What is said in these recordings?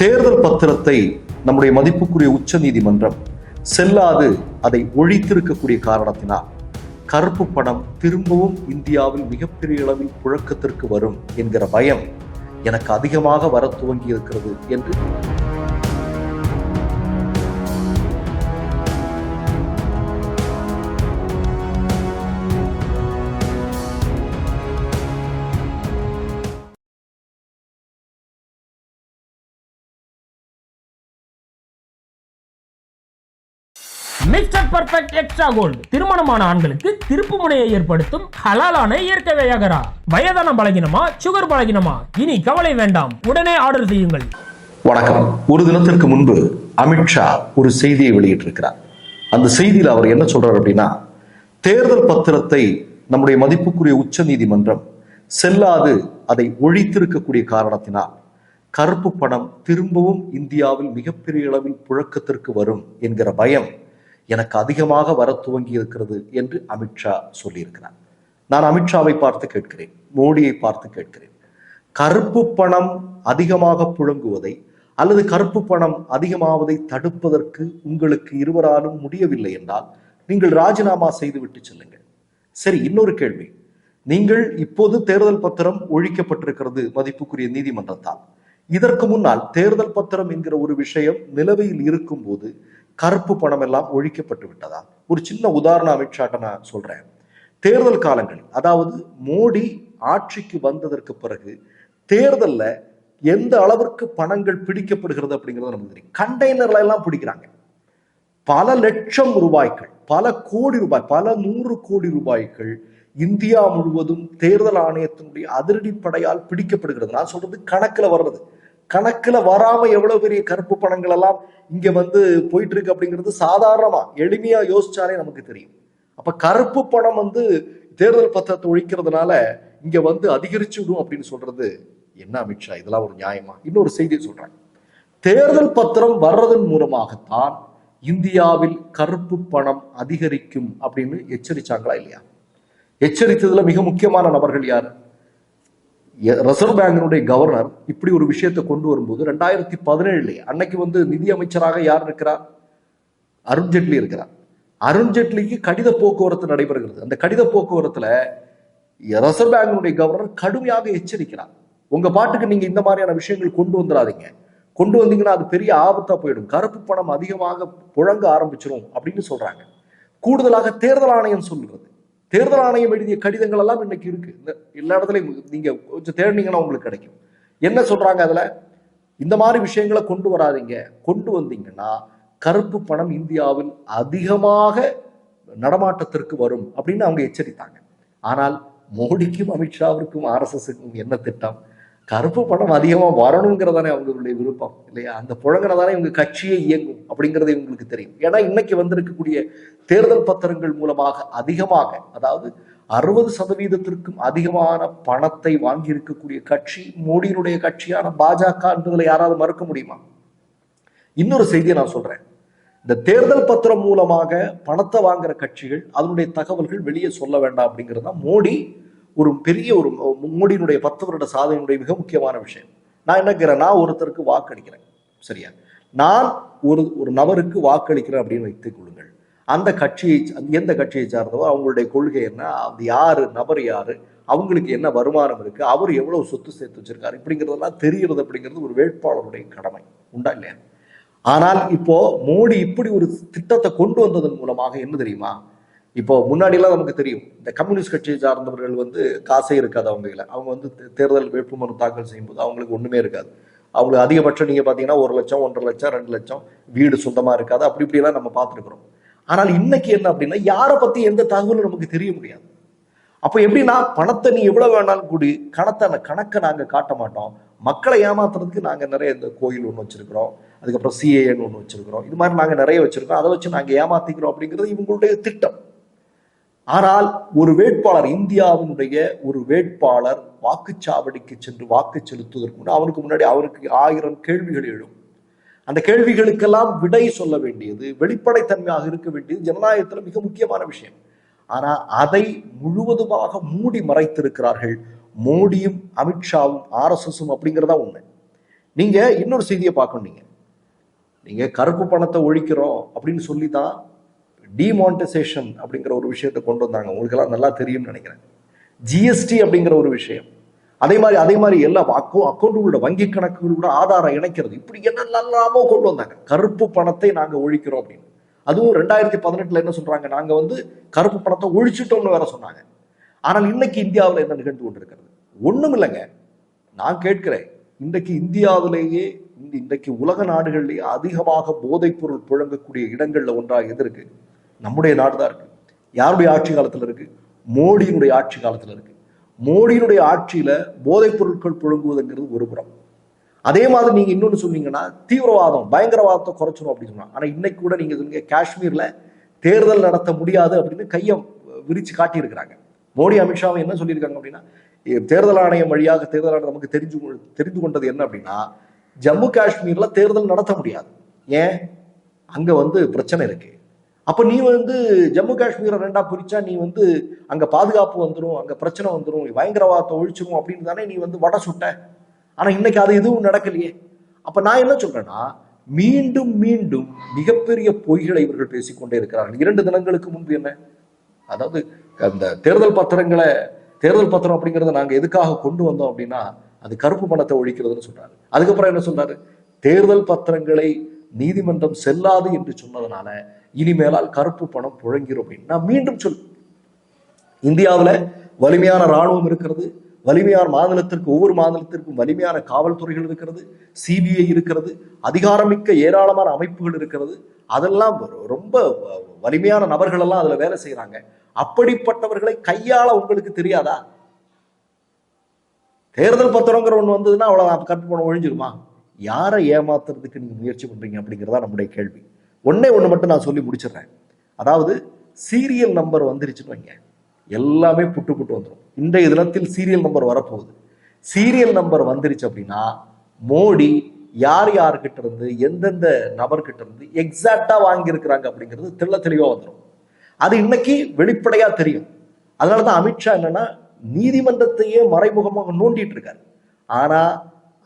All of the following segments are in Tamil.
தேர்தல் பத்திரத்தை நம்முடைய மதிப்புக்குரிய உச்ச நீதிமன்றம் செல்லாது அதை ஒழித்திருக்கக்கூடிய காரணத்தினால் கருப்பு பணம் திரும்பவும் இந்தியாவில் மிகப்பெரிய அளவில் புழக்கத்திற்கு வரும் என்கிற பயம் எனக்கு அதிகமாக வர துவங்கி இருக்கிறது என்று மிஸ்டர் பர்ஃபெக்ட் எக்ஸ்ட்ரா கோல்டு திருமணமான ஆண்களுக்கு திருப்பு முனையை ஏற்படுத்தும் ஹலாலான இயற்கை வையகரா. வயதான பலகினமா சுகர் பலகினமா? இனி கவலை வேண்டாம். உடனே ஆர்டர் செய்யுங்கள். வணக்கம். ஒரு தினத்திற்கு முன்பு அமித்ஷா ஒரு செய்தியை வெளியிட்டிருக்கிறார். அந்த செய்தியில் அவர் என்ன சொல்றார் அப்படின்னா தேர்தல் பத்திரத்தை நம்முடைய மதிப்புக்குரிய உச்ச நீதிமன்றம் செல்லாது அதை ஒழித்திருக்கக்கூடிய காரணத்தினால் கருப்பு பணம் திரும்பவும் இந்தியாவில் மிகப்பெரிய அளவில் புழக்கத்திற்கு வரும் என்கிற பயம் எனக்கு அதிகமாக வர துவங்கி இருக்கிறது என்று அமித்ஷா சொல்லியிருக்கிறார். நான் அமித்ஷாவை பார்த்து கேட்கிறேன் மோடியை பார்த்து கேட்கிறேன். கருப்பு பணம் அதிகமாக புழங்குவதை அல்லது கருப்பு பணம் அதிகமாவதை தடுப்பதற்கு உங்களுக்கு இருவராலும் முடியவில்லை என்றால் நீங்கள் ராஜினாமா செய்துவிட்டு செல்லுங்கள். சரி இன்னொரு கேள்வி. நீங்கள் இப்போது தேர்தல் பத்திரம் ஒழிக்கப்பட்டிருக்கிறது மதிப்புக்குரிய நீதிமன்றத்தால். இதற்கு முன்னால் தேர்தல் பத்திரம் என்கிற ஒரு விஷயம் நிலவையில் இருக்கும் போது கருப்பு பணம் எல்லாம் ஒழிக்கப்பட்டு விட்டதா? ஒரு சின்ன உதாரணம் அமித்ஷாட்ட நான் சொல்றேன். தேர்தல் காலங்களில் அதாவது மோடி ஆட்சிக்கு வந்ததற்கு பிறகு தேர்தல்ல எந்த அளவிற்கு பணங்கள் பிடிக்கப்படுகிறது அப்படிங்கிறது நமக்கு தெரியும். கண்டெய்னர்ல எல்லாம் பிடிக்கிறாங்க. பல லட்சம் ரூபாய்கள் பல கோடி ரூபாய் பல நூறு கோடி ரூபாய்கள் இந்தியா முழுவதும் தேர்தல் ஆணையத்தினுடைய அதிரடிப்படையால் பிடிக்கப்படுகிறது. நான் சொல்றது கணக்குல வர்றது. கணக்குல வராம எவ்வளவு பெரிய கருப்பு பணங்கள் எல்லாம் இங்க வந்து போயிட்டு இருக்கு அப்படிங்கிறது சாதாரணமா எளிமையா யோசிச்சாலே நமக்கு தெரியும். அப்ப கருப்பு பணம் வந்து தேர்தல் பத்திரத்தை ஒழிக்கிறதுனால இங்க வந்து அதிகரிச்சு விடும் அப்படின்னு சொல்றது என்ன அமித்ஷா இதெல்லாம் ஒரு நியாயமா? இன்னொரு செய்தி சொல்றேன். தேர்தல் பத்திரம் வர்றதன் மூலமாகத்தான் இந்தியாவில் கருப்பு பணம் அதிகரிக்கும் அப்படின்னு எச்சரிச்சாங்களா இல்லையா? எச்சரித்ததுல மிக முக்கியமான நபர்கள் யார்? ரிசர்வ் பேங்கினுடைய கவர்னர் இப்படி ஒரு விஷயத்தை கொண்டு வரும்போது ரெண்டாயிரத்தி பதினேழுல அன்னைக்கு வந்து நிதி அமைச்சராக யார் இருக்கிறார் அருண் ஜேட்லி இருக்கிறார். அருண்ஜேட்லிக்கு கடித போக்குவரத்து நடைபெறுகிறது. அந்த கடித போக்குவரத்துல ரிசர்வ் பேங்கினுடைய கவர்னர் கடுமையாக எச்சரிக்கிறார். உங்க பாட்டுக்கு நீங்க இந்த மாதிரியான விஷயங்கள் கொண்டு வந்துடாதீங்க. கொண்டு வந்தீங்கன்னா அது பெரிய ஆபத்தா போயிடும். கருப்பு பணம் அதிகமாக புழங்க ஆரம்பிச்சிடும் அப்படின்னு சொல்றாங்க. கூடுதலாக தேர்தல் ஆணையம் சொல்கிறது தேர்தல் ஆணையம் எழுதிய கடிதங்கள் எல்லாம் இன்னைக்கு இருக்கு. இந்த எல்லா இடத்துலையும் நீங்க கொஞ்சம் தேடினீங்கன்னா உங்களுக்கு கிடைக்கும். என்ன சொல்றாங்க அதுல? இந்த மாதிரி விஷயங்களை கொண்டு வராதீங்க. கொண்டு வந்தீங்கன்னா கருப்பு பணம் இந்தியாவில் அதிகமாக நடமாட்டத்திற்கு வரும் அப்படின்னு அவங்க எச்சரித்தாங்க. ஆனால் மோடிக்கும் அமித்ஷாவிற்கும் ஆர்எஸ்எஸ்க்கும் என்ன திட்டம்? கருப்பு பணம் அதிகமாக வரணுங்கிறதானே அவங்களுடைய விருப்பம் இல்லையா? அந்த புழங்கினதானே இவங்க கட்சியை இயங்கும் அப்படிங்கிறது இவங்களுக்கு தெரியும். ஏன்னா இன்னைக்கு வந்திருக்கக்கூடிய தேர்தல் பத்திரங்கள் மூலமாக அதிகமாக அதாவது அறுபது சதவீதத்திற்கும் அதிகமான பணத்தை வாங்கி இருக்கக்கூடிய கட்சி மோடியினுடைய கட்சியான பாஜக என்பதில் யாராவது மறுக்க முடியுமா? இன்னொரு செய்தியை நான் சொல்றேன். இந்த தேர்தல் பத்திரம் மூலமாக பணத்தை வாங்குற கட்சிகள் அதனுடைய தகவல்கள் வெளியே சொல்ல வேண்டாம் அப்படிங்கிறது தான் மோடி ஒரு பெரிய ஒரு மோடியினுடைய பத்து வருட சாதனையுடைய மிக முக்கியமான விஷயம். நான் என்ன கேட்கிறேன்? நான் ஒருத்தருக்கு வாக்களிக்கிறேன். சரியா? நான் ஒரு ஒரு நபருக்கு வாக்களிக்கிறேன் அப்படின்னு வைத்துக் கொள்ளுங்கள். அந்த கட்சியை எந்த கட்சியை சார்ந்தவோ அவங்களுடைய கொள்கை என்ன? அது யாரு? நபர் யாரு? அவங்களுக்கு என்ன வருமானம் இருக்கு? அவர் எவ்வளவு சொத்து சேர்த்து வச்சிருக்காரு? இப்படிங்கிறதெல்லாம் தெரிகிறது அப்படிங்கிறது ஒரு வேட்பாளருடைய கடமை. உண்டா இல்லையா? ஆனால் இப்போ மோடி இப்படி ஒரு திட்டத்தை கொண்டு வந்ததன் மூலமாக என்ன தெரியுமா? இப்போ முன்னாடியெல்லாம் நமக்கு தெரியும். இந்த கம்யூனிஸ்ட் கட்சியை சார்ந்தவர்கள் வந்து காசே இருக்காது அவங்க அவங்க வந்து தேர்தல் வேட்புமனு தாக்கல் செய்யும்போது அவங்களுக்கு ஒன்றுமே இருக்காது. அவங்களுக்கு அதிகபட்சம் நீங்கள் பார்த்தீங்கன்னா ஒரு லட்சம் ஒன்றரை லட்சம் ரெண்டு லட்சம் வீடு சொந்தமாக இருக்காது. அப்படி இப்படிலாம் நம்ம பார்த்துருக்குறோம் ஆனால் இன்னைக்கு என்ன அப்படின்னா யாரை பற்றி எந்த தகவலும் நமக்கு தெரிய முடியாது. அப்போ எப்படின்னா பணத்தை நீ எவ்வளோ வேணாலும் கூடி கணத்தை அந்த கணக்கை நாங்கள் காட்ட மாட்டோம். மக்களை ஏமாத்துறதுக்கு நாங்கள் நிறைய இந்த கோயில் ஒன்று வச்சிருக்கிறோம். அதுக்கப்புறம் சிஏஎன் ஒன்று வச்சிருக்கிறோம். இது மாதிரி நாங்கள் நிறைய வச்சிருக்கோம். அதை வச்சு நாங்கள் ஏமாத்திக்கிறோம் அப்படிங்கிறது இவங்களுடைய திட்டம். ஆனால் ஒரு வேட்பாளர் இந்தியாவினுடைய ஒரு வேட்பாளர் வாக்குச்சாவடிக்கு சென்று வாக்கு செலுத்துவதற்கு முன்னாடி அவனுக்கு முன்னாடி அவருக்கு ஆயிரம் கேள்விகள் எழும். அந்த கேள்விகளுக்கெல்லாம் விடை சொல்ல வேண்டியது வெளிப்படைத்தன்மையாக இருக்க வேண்டியது ஜனநாயகத்தில் மிக முக்கியமான விஷயம். ஆனால் அதை முழுவதுமாக மூடி மறைத்திருக்கிறார்கள் மோடியும் அமித்ஷாவும் ஆர்எஸ்எஸும் அப்படிங்கிறதா உண்மை. நீங்க இன்னொரு செய்தியை பார்க்கணும் நீங்க. நீங்க கருப்பு பணத்தை ஒழிக்கிறோம் அப்படின்னு சொல்லி தான் டிமானிட்டைசேஷன் அப்படிங்கிற ஒரு விஷயத்தை கொண்டு வந்தாங்க. உங்களுக்கு எல்லாம் நல்லா தெரியும்னு நினைக்கிறேன். ஜிஎஸ்டி அப்படிங்கிற ஒரு விஷயம். அதே மாதிரி அதே மாதிரி எல்லா அக்கௌ அக்கௌண்ட்டுகளோட வங்கி கணக்குகளோட ஆதாரம் இணைக்கிறது. இப்படி என்னெல்லாமோ கொண்டு வந்தாங்க. கருப்பு பணத்தை நாங்கள் ஒழிக்கிறோம் அப்படின்னு. அதுவும் ரெண்டாயிரத்தி பதினெட்டில் என்ன சொல்கிறாங்க நாங்கள் வந்து கருப்பு பணத்தை ஒழிச்சிட்டோம்னு வேற சொன்னாங்க. ஆனால் இன்னைக்கு இந்தியாவில் என்ன நிகழ்ந்து கொண்டிருக்கிறது? ஒன்றும் இல்லைங்க. நான் கேட்கிறேன். இன்றைக்கு இந்தியாவிலேயே இந்த இன்றைக்கு உலக நாடுகள்லேயே அதிகமாக போதைப் பொருள் புழங்கக்கூடிய இடங்களில் ஒன்றாக எது இருக்குது நம்முடைய நாடு தான் இருக்கு. யாருடைய ஆட்சி காலத்தில் இருக்கு? மோடியினுடைய ஆட்சி காலத்தில் இருக்கு. மோடியினுடைய ஆட்சியில போதைப் பொருட்கள் புழங்குவதுங்கிறது ஒரு புறம். அதே மாதிரி நீங்க இன்னொன்னு சொன்னீங்கன்னா தீவிரவாதம் பயங்கரவாதத்தை குறைச்சிரும் அப்படின்னு சொன்னாங்க. ஆனா இன்னைக்கு கூட நீங்க சொன்னீங்க காஷ்மீர்ல தேர்தல் நடத்த முடியாது அப்படின்னு கையை விரிச்சு காட்டியிருக்கிறாங்க. மோடி அமித்ஷாவும் என்ன சொல்லியிருக்காங்க அப்படின்னா தேர்தல் ஆணையம் வழியாக தேர்தல் ஆணையம் நமக்கு தெரிஞ்சு தெரிந்து கொண்டது என்ன அப்படின்னா ஜம்மு காஷ்மீர்ல தேர்தல் நடத்த முடியாது. ஏன்? அங்க வந்து பிரச்சனை இருக்கு. அப்போ நீ வந்து ஜம்மு காஷ்மீரை ரெண்டா பிரிச்சா நீ வந்து அங்க பாதுகாப்பு வந்துடும் அங்க பிரச்சனை வந்துடும் பயங்கரவாதத்தை ஒழிச்சிரும் அப்படின்னு தானே நீ வந்து வடை சுட்ட. ஆனா இன்னைக்கு அது எதுவும் நடக்கலையே. அப்ப நான் என்ன சொல்றேன்னா மீண்டும் மீண்டும் மிகப்பெரிய பொய்களை இவர்கள் பேசிக்கொண்டே இருக்கிறார்கள். இரண்டு தினங்களுக்கு முன்பு என்ன? அதாவது அந்த தேர்தல் பத்திரங்களை தேர்தல் பத்திரம் அப்படிங்கிறத நாங்கள் எதுக்காக கொண்டு வந்தோம் அப்படின்னா அது கருப்பு பணத்தை ஒழிக்கிறதுன்னு சொல்றாரு. அதுக்கப்புறம் என்ன சொல்றாரு தேர்தல் பத்திரங்களை நீதிமன்றம் செல்லாது என்று சொன்னதுனால இனிமேலால் கருப்பு பணம் புழங்கிரும் அப்படின்னு. நான் மீண்டும் சொல். இந்தியாவுல வலிமையான ராணுவம் இருக்கிறது வலிமையான மாநிலத்திற்கு ஒவ்வொரு மாநிலத்திற்கும் வலிமையான காவல்துறைகள் இருக்கிறது சிபிஐ இருக்கிறது அதிகாரமிக்க ஏராளமான அமைப்புகள் இருக்கிறது. அதெல்லாம் ரொம்ப வலிமையான நபர்கள் எல்லாம் அதுல வேலை செய்யறாங்க அப்படிப்பட்டவர்களை கையாள உங்களுக்கு தெரியாதா? தேர்தல் பத்திரங்கிற ஒண்ணு வந்ததுன்னா அவ்வளோ கருப்பு பணம் ஒழிஞ்சிருமா? யாரை ஏமாத்துறதுக்கு நீங்க முயற்சி பண்றீங்க அப்படிங்கிறதா நம்முடைய கேள்வி. ஒன்னே ஒன்று மட்டும் நான் சொல்லி முடிச்சிடுறேன். அதாவது சீரியல் நம்பர் வந்துருச்சுன்னு வைங்க. எல்லாமே புட்டு புட்டு வந்துடும் இன்றைய தினத்தில் சீரியல் நம்பர் வரப்போகுது. சீரியல் நம்பர் வந்துருச்சு அப்படின்னா மோடி யார் யார்கிட்ட இருந்து எந்தெந்த நபர்கிட்ட இருந்து எக்ஸாக்டா வாங்கியிருக்கிறாங்க அப்படிங்கிறது தெள்ள தெளிவா வந்துடும் அது இன்னைக்கு வெளிப்படையா தெரியும். அதனாலதான் அமித்ஷா என்னன்னா நீதிமன்றத்தையே மறைமுகமாக நோண்டிட்டு இருக்காரு. ஆனா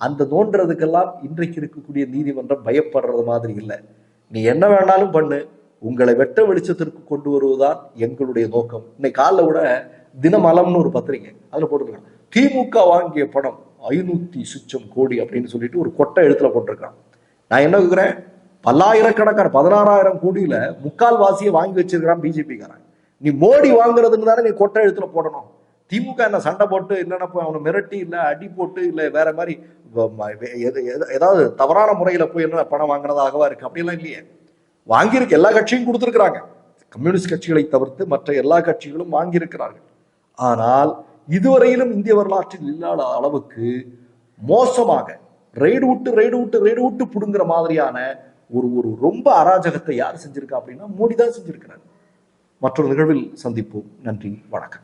அந்த நோண்டுறதுக்கெல்லாம் இன்றைக்கு இருக்கக்கூடிய நீதிமன்றம் பயப்படுறது மாதிரி இல்லை. நீ என்ன வேணாலும் பண்ணு. உங்களை வெட்ட வெளிச்சத்திற்கு கொண்டு வருவதுதான் எங்களுடைய நோக்கம். இன்னைக்கு காலைல கூட தினமலம்னு ஒரு பத்திரிகை அதில் போட்டிருக்காங்க. திமுக வாங்கிய பணம் ஐநூத்தி சுச்சம் கோடி அப்படின்னு சொல்லிட்டு ஒரு கொட்டை எழுத்துல போட்டிருக்கான் நான் என்ன கேட்குறேன் பல்லாயிரக்கணக்கான பதினாறாயிரம் கோடியில முக்கால் வாசியை வாங்கி வச்சிருக்கிறான் பிஜேபிக்காரன். நீ மோடி வாங்குறதுன்னு தானே நீ கொட்டை எழுத்துல போடணும். திமுக என்ன சண்டை போட்டு இல்லைன்னா போய் அவனை மிரட்டி இல்லை அடி போட்டு இல்லை வேற மாதிரி எது- எது- ஏதாவது தவறான முறையில் போய் என்ன பணம் வாங்கினதாகவா இருக்கு? அப்படிலாம் இல்லையே. வாங்கியிருக்கு எல்லா கட்சியும் கொடுத்துருக்குறாங்க. கம்யூனிஸ்ட் கட்சிகளை தவிர்த்து மற்ற எல்லா கட்சிகளும் வாங்கியிருக்கிறார்கள். ஆனால் இதுவரையிலும் இந்திய வரலாற்றில் இல்லாத அளவுக்கு மோசமாக ரெய்டு விட்டு ரெய்டு விட்டு ரெய்டு விட்டு புடுங்குற மாதிரியான ஒரு ஒரு ரொம்ப அராஜகத்தை யார் செஞ்சிருக்கா அப்படின்னா மோடி தான் செஞ்சிருக்கிறார். மற்றொரு நிகழ்வில் சந்திப்போம். நன்றி. வணக்கம்.